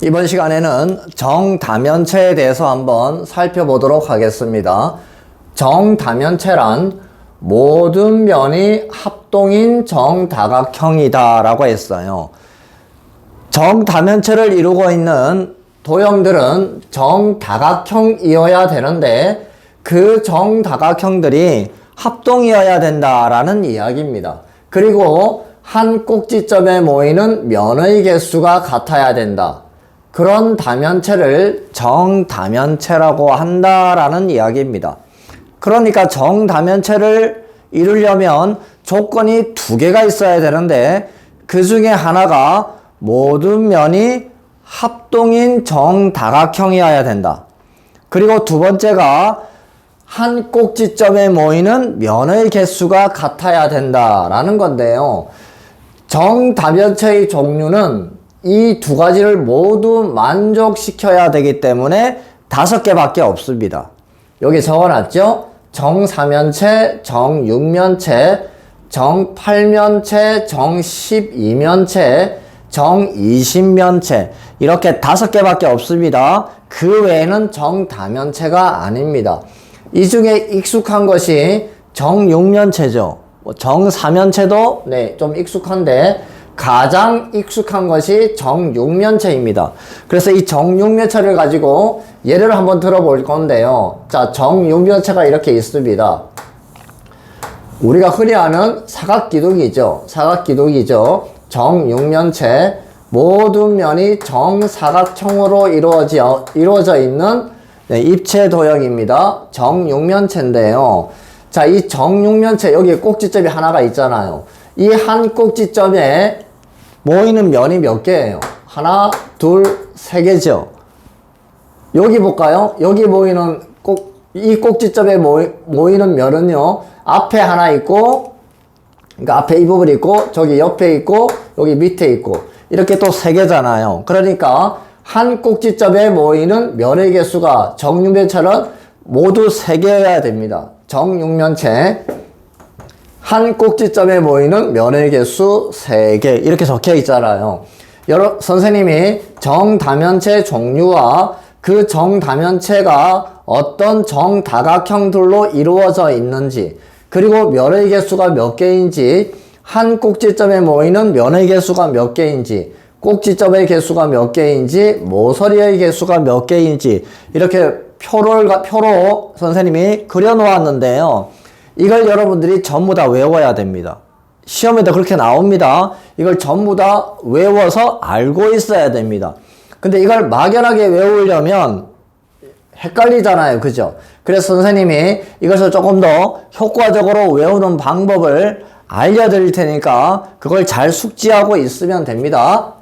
이번 시간에는 정다면체에 대해서 한번 살펴보도록 하겠습니다. 정다면체란 모든 면이 합동인 정다각형이다 라고 했어요. 정다면체를 이루고 있는 도형들은 정다각형이어야 되는데 그 정다각형들이 합동이어야 된다라는 이야기입니다. 그리고 한 꼭지점에 모이는 면의 개수가 같아야 된다. 그런 다면체를 정다면체라고 한다라는 이야기입니다. 그러니까 정다면체를 이루려면 조건이 두 개가 있어야 되는데 그 중에 하나가 모든 면이 합동인 정다각형이어야 된다. 그리고 두 번째가 한 꼭지점에 모이는 면의 개수가 같아야 된다라는 건데요. 정다면체의 종류는 이 두 가지를 모두 만족시켜야 되기 때문에 다섯 개밖에 없습니다. 여기 적어놨죠? 정사면체, 정육면체, 정팔면체, 정십이면체, 정이십면체 이렇게 다섯 개밖에 없습니다. 그 외에는 정다면체가 아닙니다. 이 중에 익숙한 것이 정육면체죠. 뭐 정사면체도 네, 좀 익숙한데 가장 익숙한 것이 정육면체입니다. 그래서 이 정육면체를 가지고 예를 한번 들어볼 건데요. 자, 정육면체가 이렇게 있습니다. 우리가 흔히 아는 사각기둥이죠. 사각기둥이죠. 정육면체 모든 면이 정사각형으로 이루어져, 이루어져 있는 네, 입체 도형입니다. 정육면체인데요. 자, 이 정육면체 여기 꼭지점이 하나가 있잖아요. 이 한 꼭지점에 모이는 면이 몇 개예요? 하나, 둘, 세 개죠. 여기 볼까요? 여기 모이는 꼭, 이 꼭지점에 모이, 모이는 면은요, 앞에 하나 있고, 그러니까 앞에 이 부분이 있고, 저기 옆에 있고, 여기 밑에 있고, 이렇게 또 세 개잖아요. 그러니까, 한 꼭지점에 모이는 면의 개수가 정육면체는 모두 세 개여야 됩니다. 정육면체. 한 꼭지점에 모이는 면의 개수 3개 이렇게 적혀 있잖아요. 여러 선생님이 정다면체 종류와 그 정다면체가 어떤 정다각형들로 이루어져 있는지 그리고 면의 개수가 몇 개인지 한 꼭지점에 모이는 면의 개수가 몇 개인지 꼭지점의 개수가 몇 개인지 모서리의 개수가 몇 개인지 이렇게 표를 표로 선생님이 그려 놓았는데요. 이걸 여러분들이 전부 다 외워야 됩니다. 시험에도 그렇게 나옵니다. 이걸 전부 다 외워서 알고 있어야 됩니다. 근데 이걸 막연하게 외우려면 헷갈리잖아요. 그죠? 그래서 선생님이 이것을 조금 더 효과적으로 외우는 방법을 알려드릴 테니까 그걸 잘 숙지하고 있으면 됩니다.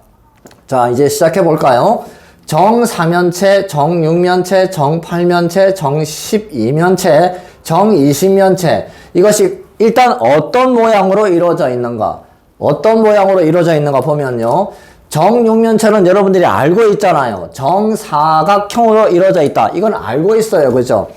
자, 이제 시작해 볼까요? 정사면체, 정육면체, 정팔면체, 정십이면체, 정이십면체. 이것이 일단 어떤 모양으로 이루어져 있는가? 어떤 모양으로 이루어져 있는가 보면요. 정육면체는 여러분들이 알고 있잖아요. 정사각형으로 이루어져 있다. 이건 알고 있어요. 그죠?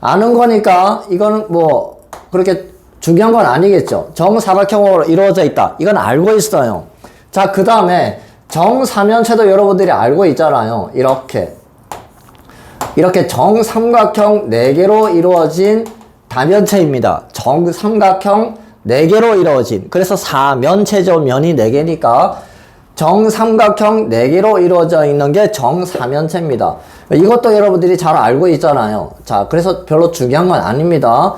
아는 거니까 이거는 뭐 그렇게 중요한 건 아니겠죠. 정사각형으로 이루어져 있다. 이건 알고 있어요. 자 그 다음에 정사면체도 여러분들이 알고 있잖아요. 이렇게 이렇게 정삼각형 4개로 이루어진 다면체입니다. 정삼각형 4개로 이루어진 그래서 사면체죠. 면이 4개니까 정삼각형 4개로 이루어져 있는 게 정사면체입니다. 이것도 여러분들이 잘 알고 있잖아요. 자, 그래서 별로 중요한 건 아닙니다.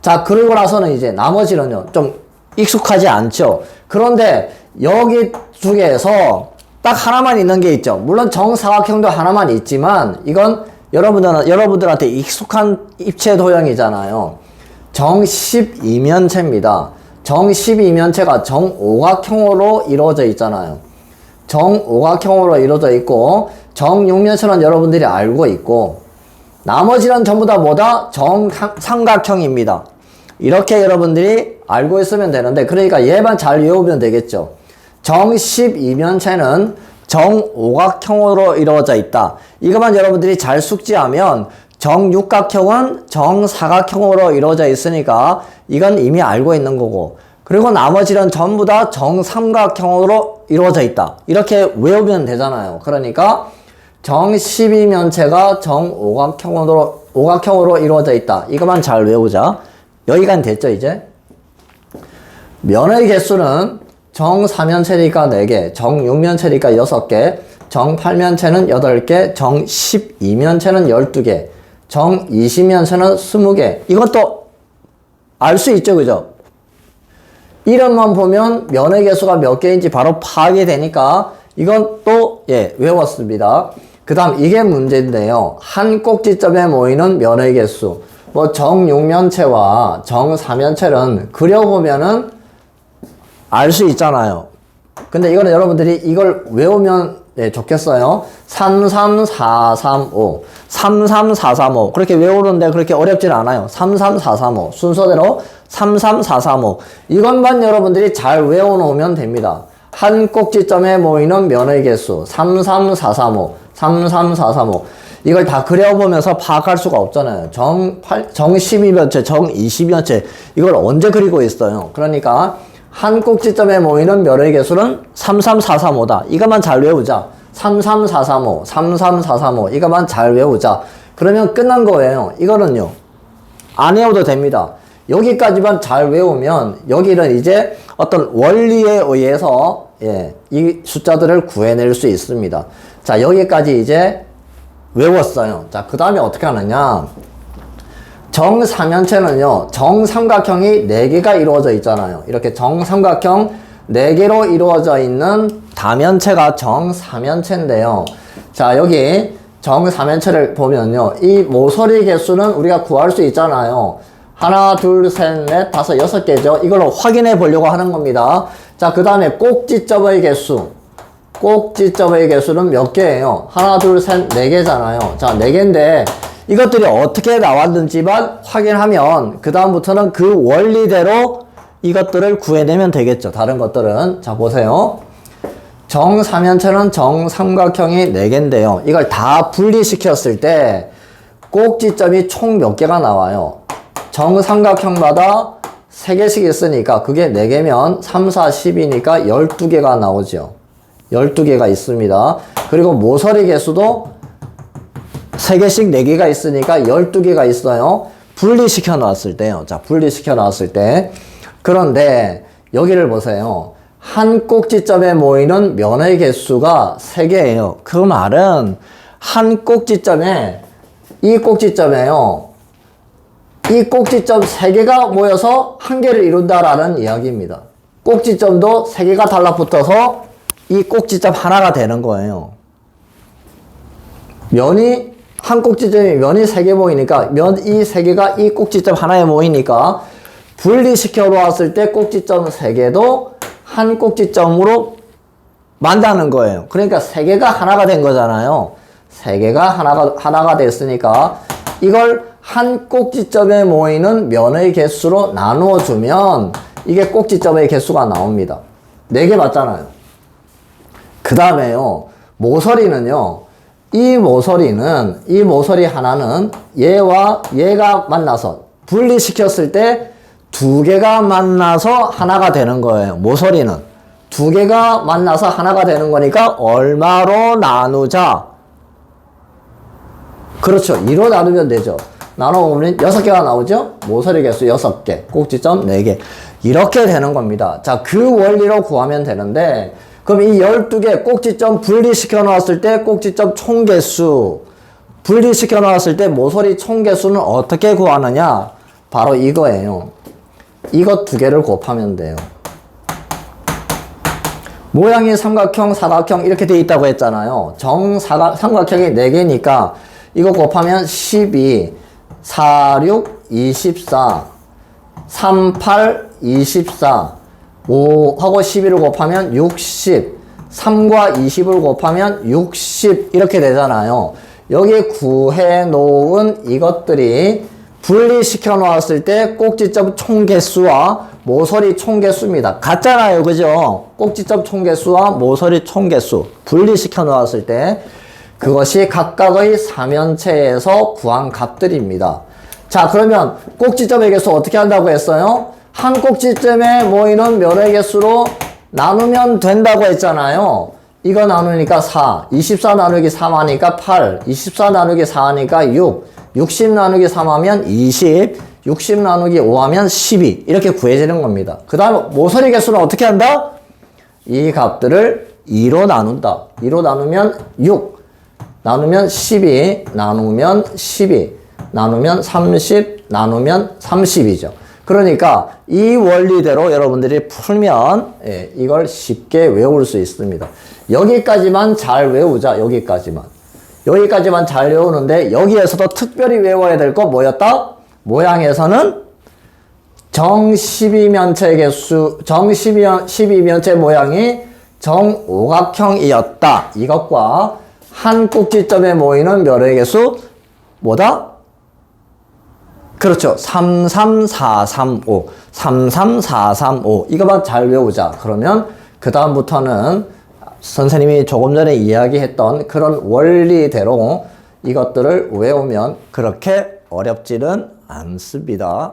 자, 그러고 나서는 이제 나머지는요. 좀 익숙하지 않죠. 그런데 여기 중에서 딱 하나만 있는 게 있죠. 물론 정사각형도 하나만 있지만 이건 여러분들은, 여러분들한테 익숙한 입체 도형이잖아요. 정십이면체입니다. 정십이면체가 정 오각형으로 이루어져 있잖아요. 정 오각형으로 이루어져 있고, 정육면체는 여러분들이 알고 있고, 나머지는 전부 다 뭐다? 정 삼각형입니다. 이렇게 여러분들이 알고 있으면 되는데, 그러니까 얘만 잘 외우면 되겠죠. 정십이면체는 정오각형으로 이루어져 있다. 이것만 여러분들이 잘 숙지하면 정육각형은 정사각형으로 이루어져 있으니까 이건 이미 알고 있는 거고 그리고 나머지는 전부 다 정삼각형으로 이루어져 있다. 이렇게 외우면 되잖아요. 그러니까 정 12면체가 정 오각형으로, 오각형으로 이루어져 있다. 이것만 잘 외우자. 여기까지 됐죠, 이제? 면의 개수는 정 4면체니까 4개, 정 6면체니까 6개, 정 8면체는 8개, 정 12면체는 12개, 정 20면체는 20개. 이것도 알 수 있죠, 그죠? 이름만 보면 면의 개수가 몇 개인지 바로 파악이 되니까 이건 또, 예, 외웠습니다. 그 다음 이게 문제인데요. 한 꼭지점에 모이는 면의 개수. 뭐 정육면체와 정사면체는 그려보면은 알 수 있잖아요. 근데 이거는 여러분들이 이걸 외우면 네, 좋겠어요. 33435, 33435 그렇게 외우는데 그렇게 어렵진 않아요. 33435 순서대로 33435 이것만 여러분들이 잘 외워놓으면 됩니다. 한 꼭지점에 모이는 면의 개수 33435, 33435 이걸 다 그려보면서 파악할 수가 없잖아요. 정 8, 정 12면체, 정 20면체 이걸 언제 그리고 있어요. 그러니까 한 꼭지점에 모이는 면의 개수는 33435다. 이것만 잘 외우자. 33435, 33435 이것만 잘 외우자. 그러면 끝난 거예요. 이거는요. 안 외워도 됩니다. 여기까지만 잘 외우면 여기는 이제 어떤 원리에 의해서 예, 이 숫자들을 구해낼 수 있습니다. 자, 여기까지 이제 외웠어요. 자, 그 다음에 어떻게 하느냐. 정삼면체는요, 정삼각형이 4개가 이루어져 있잖아요. 이렇게 정삼각형 4개로 이루어져 있는 다면체가 정사면체인데요. 자, 여기 정사면체를 보면요. 이 모서리 개수는 우리가 구할 수 있잖아요. 하나, 둘, 셋, 넷, 다섯, 여섯 개죠. 이걸 확인해 보려고 하는 겁니다. 자, 그 다음에 꼭지점의 개수. 꼭지점의 개수는 몇 개예요? 하나, 둘, 셋, 네 개잖아요. 자, 네 개인데 이것들이 어떻게 나왔는지만 확인하면 그 다음부터는 그 원리대로 이것들을 구해내면 되겠죠. 다른 것들은 자 보세요. 정사면체는 정삼각형이 4개인데요. 이걸 다 분리시켰을 때 꼭지점이 총 몇 개가 나와요. 정삼각형마다 3개씩 있으니까 그게 4개면 3, 4, 10이니까 12개가 나오죠. 12개가 있습니다. 그리고 모서리 개수도 3개씩 4개가 있으니까 12개가 있어요. 분리시켜 놨을 때요. 자, 분리시켜 놨을 때. 그런데 여기를 보세요. 한 꼭지점에 모이는 면의 개수가 3개예요. 그 말은 한 꼭지점에 이 꼭지점에요. 이 꼭지점 3개가 모여서 한 개를 이룬다라는 이야기입니다. 꼭지점도 3개가 달라붙어서 이 꼭지점 하나가 되는 거예요. 면이 한 꼭지점에 면이 3개 모이니까 면이 3개가 이 꼭지점 하나에 모이니까 분리시켜 놓았을 때 꼭지점 3개도 한 꼭지점으로 만다는 거예요. 그러니까 3개가 하나가 된 거잖아요. 3개가 하나가, 하나가 됐으니까 이걸 한 꼭지점에 모이는 면의 개수로 나누어 주면 이게 꼭지점의 개수가 나옵니다. 4개 맞잖아요. 그 다음에요. 모서리는요. 이 모서리는 이 모서리 하나는 얘와 얘가 만나서 분리시켰을 때 두 개가 만나서 하나가 되는 거예요. 모서리는 두 개가 만나서 하나가 되는 거니까 얼마로 나누자? 그렇죠. 2로 나누면 되죠. 나눠보면 6개가 나오죠? 모서리 개수 6개, 꼭지점 4개. 이렇게 되는 겁니다. 자, 그 원리로 구하면 되는데, 그럼 이 12개 꼭지점 분리시켜 놓았을 때 꼭지점 총 개수, 분리시켜 놓았을 때 모서리 총 개수는 어떻게 구하느냐? 바로 이거예요. 이것 두 개를 곱하면 돼요. 모양이 삼각형, 사각형 이렇게 돼 있다고 했잖아요. 정 사각 삼각형이 4개니까 이거 곱하면 12, 4, 6, 24, 3, 8, 24, 5하고 11을 곱하면 60, 3과 20을 곱하면 60 이렇게 되잖아요. 여기 구해 놓은 이것들이 분리시켜 놓았을 때 꼭지점 총 개수와 모서리 총 개수입니다. 같잖아요. 그죠? 꼭지점 총 개수와 모서리 총 개수 분리시켜 놓았을 때 그것이 각각의 사면체에서 구한 값들입니다. 자, 그러면 꼭지점의 개수 어떻게 한다고 했어요? 한 꼭지점에 모이는 면의 개수로 나누면 된다고 했잖아요. 이거 나누니까 4, 24 나누기 3 하니까 8, 24 나누기 4 하니까 6, 60 나누기 3 하면 20, 60 나누기 5 하면 12 이렇게 구해지는 겁니다. 그 다음 모서리 개수는 어떻게 한다? 이 값들을 2로 나눈다. 2로 나누면 6, 나누면 12, 나누면 12, 나누면 30, 나누면 30이죠. 그러니까 이 원리대로 여러분들이 풀면 예, 이걸 쉽게 외울 수 있습니다. 여기까지만 잘 외우자. 여기까지만. 여기까지만 잘 외우는데 여기에서도 특별히 외워야 될 거 뭐였다? 모양에서는 정 12면체 개수, 정 12면, 12면체 모양이 정 오각형이었다. 이것과 한 꼭지점에 모이는 면의 개수, 뭐다? 그렇죠. 33435. 33435. 이거만 잘 외우자. 그러면 그다음부터는 선생님이 조금 전에 이야기했던 그런 원리대로 이것들을 외우면 그렇게 어렵지는 않습니다.